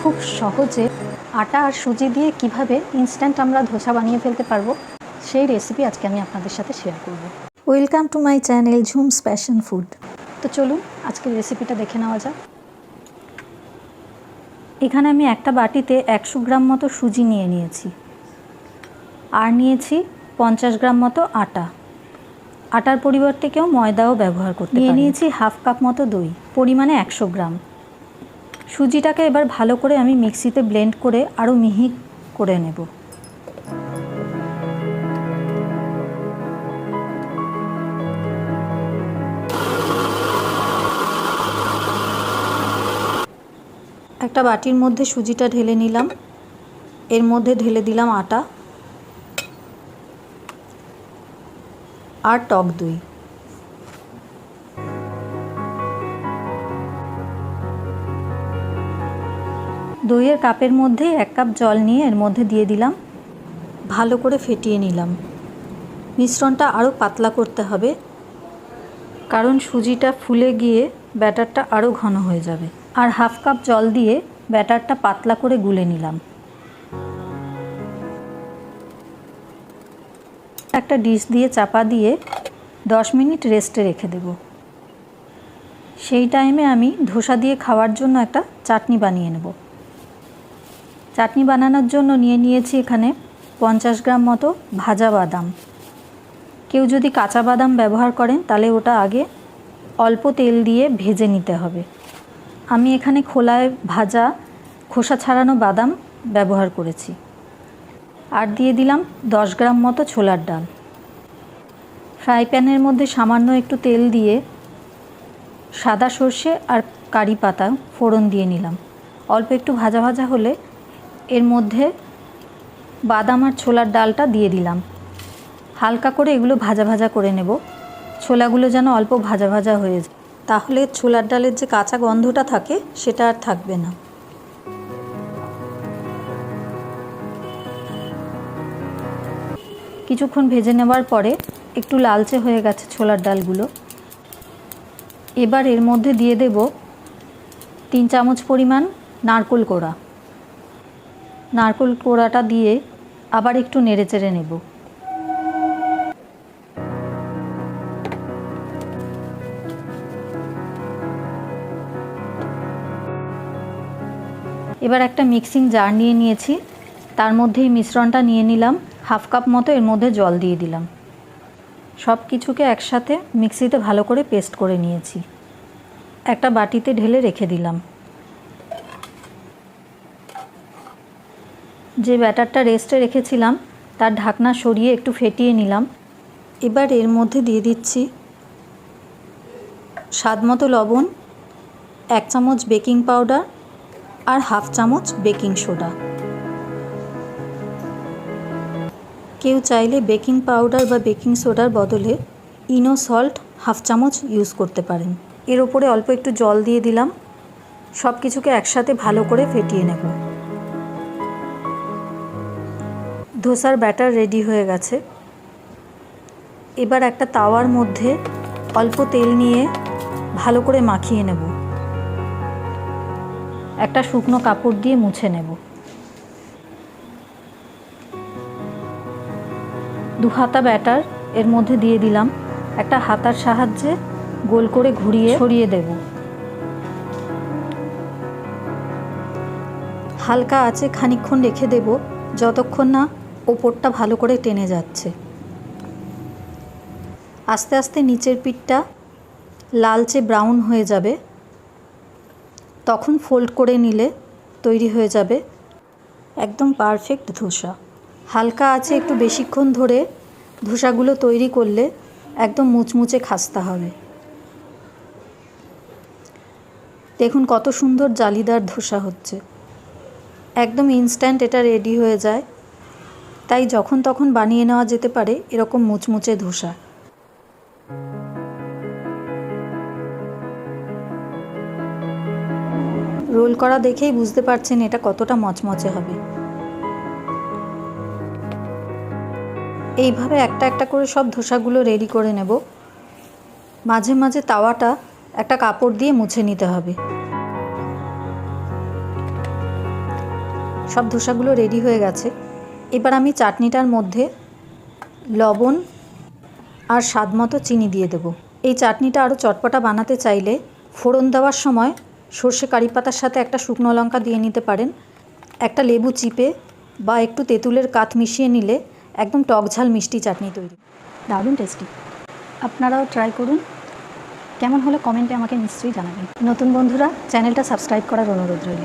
খুব সহজে আটা আর সুজি দিয়ে কীভাবে ইনস্ট্যান্ট আমরা ধোসা বানিয়ে ফেলতে পারব সেই রেসিপি আজকে আমি আপনাদের সাথে শেয়ার করব। Welcome to my channel Jhum's passion food তো চলুন আজকের রেসিপিটা দেখে নেওয়া যাক। এখানে আমি একটা বাটিতে একশো গ্রাম মতো সুজি নিয়ে নিয়েছি। আর নিয়েছি পঞ্চাশ গ্রাম মতো আটা। আটার পরিবর্তে কেউ ময়দাও ব্যবহার করতে নিয়ে নিয়েছি হাফ কাপ মতো দই পরিমাণে একশো গ্রাম। সুজিটাকে এবার ভালো করে আমি মিক্সিতে ব্লেন্ড করে আরও মিহি করে নেব। একটা বাটির মধ্যে সুজিটা ঢেলে নিলাম। এর মধ্যে ঢেলে দিলাম আটা আর টক দই। দইয়ের কাপের মধ্যে এক কাপ জল নিয়ে এর মধ্যে দিয়ে দিলাম। ভালো করে ফেটিয়ে নিলাম। মিশ্রণটা আরও পাতলা করতে হবে, কারণ সুজিটা ফুলে গিয়ে ব্যাটারটা আরও ঘন হয়ে যাবে। আর হাফ কাপ জল দিয়ে ব্যাটারটা পাতলা করে গুলে নিলাম। একটা ডিশ দিয়ে চাপা দিয়ে দশ মিনিট রেস্টে রেখে দেব। সেই টাইমে আমি ধোসা দিয়ে খাওয়ার জন্য একটা চাটনি বানিয়ে নেব। চাটনি বানানোর জন্য নিয়ে নিয়েছি এখানে পঞ্চাশ গ্রাম মতো ভাজা বাদাম। কেউ যদি কাঁচা বাদাম ব্যবহার করেন, তাহলে ওটা আগে অল্প তেল দিয়ে ভেজে নিতে হবে। আমি এখানে খোলায় ভাজা খোসা ছাড়ানো বাদাম ব্যবহার করেছি। আর দিয়ে দিলাম দশ গ্রাম মতো ছোলার ডাল। ফ্রাই প্যানের মধ্যে সামান্য একটু তেল দিয়ে সাদা সর্ষে আর কারি পাতা ফোড়ন দিয়ে নিলাম। অল্প একটু ভাজা ভাজা হলে এর মধ্যে বাদাম আর ছোলার ডালটা দিয়ে দিলাম। হালকা করে এগুলো ভাজা ভাজা করে নেব। ছোলাগুলো যেন অল্প ভাজা ভাজা হয়ে যায়। তাহলে ছোলার ডালের যে কাঁচা গন্ধটা থাকে, সেটা আর থাকবে না। কিছুক্ষণ ভেজে নেওয়ার পরে একটু লালচে হয়ে গেছে ছোলার ডালগুলো। এবার এর মধ্যে দিয়ে দেব তিন চামচ পরিমাণ নারকোল কোড়া। নারকোল কোড়াটা দিয়ে আবার একটু নেড়ে চেড়ে নেব। এবার একটা মিক্সিং জার নিয়ে নিয়েছি। তার মধ্যে এই মিশ্রণটা নিয়ে নিলাম। হাফ কাপ মতো এর মধ্যে জল দিয়ে দিলাম। সব কিছুকে একসাথে মিক্সিতে ভালো করে পেস্ট করে নিয়েছি। একটা বাটিতে ঢেলে রেখে দিলাম। যে ব্যাটারটা রেস্টে রেখেছিলাম, তার ঢাকনা সরিয়ে একটু ফেটিয়ে নিলাম। এবার এর মধ্যে দিয়ে দিচ্ছি স্বাদ মতো লবণ, এক চামচ বেকিং পাউডার আর হাফ চামচ বেকিং সোডা। কেউ চাইলে বেকিং পাউডার বা বেকিং সোডার বদলে ইনো সল্ট হাফ চামচ ইউজ করতে পারেন। এর ওপরে অল্প একটু জল দিয়ে দিলাম। সব কিছুকে একসাথে ভালো করে ফেটিয়ে নেব। ধোসার ব্যাটার রেডি হয়ে গেছে। এবার একটা তাওয়ার মধ্যে অল্প তেল নিয়ে ভালো করে মাখিয়ে নেব। একটা শুকনো কাপড় দিয়ে মুছে নেব। দু হাতা ব্যাটার এর মধ্যে দিয়ে দিলাম একটা হাতার সাহায্যে গোল করে ঘুরিয়ে ছড়িয়ে দেব। হালকা আছে খানিকক্ষণ রেখে দেব, যতক্ষণ না ওপরটা ভালো করে টেনে যাচ্ছে। আস্তে আস্তে নিচের পিঠটা লালচে ব্রাউন হয়ে যাবে। তখন ফোল্ড করে নিলে তৈরি হয়ে যাবে একদম পারফেক্ট ধোসা। হালকা আছে একটু বেশিক্ষণ ধরে ধোসাগুলো তৈরি করলে একদম মুচমুচে খাস্তা হবে। দেখুন কত সুন্দর জালিদার ধোসা হচ্ছে। একদম ইনস্ট্যান্ট এটা রেডি হয়ে যায়। তাই যখন তখন বানিয়ে নেওয়া যেতে পারে এরকম মুচমুচে ধোসা। রোল করা দেখেই বুঝতে পারছেন এটা কতটা মচমচে হবে। এইভাবে একটা একটা করে সব ধোসাগুলো রেডি করে নেব। মাঝে মাঝে তাওয়াটা একটা কাপড় দিয়ে মুছে নিতে হবে। সব ধোসাগুলো রেডি হয়ে গেছে। এবার আমি চাটনিটার মধ্যে লবণ আর স্বাদ মতো চিনি দিয়ে দেবো। এই চাটনিটা আরও চটপটা বানাতে চাইলে ফোড়ন দেওয়ার সময় সর্ষে কারি পাতার সাথে একটা শুকনো লঙ্কা দিয়ে নিতে পারেন। একটা লেবু চিপে বা একটু তেঁতুলের কাঠ মিশিয়ে নিলে একদম টকঝাল মিষ্টি চাটনি তৈরি। দারুণ টেস্টি আপনারাও ট্রাই করুন। কেমন হলে কমেন্টে আমাকে নিশ্চয়ই জানাবেন। নতুন বন্ধুরা চ্যানেলটা সাবস্ক্রাইব করার অনুরোধ রইল।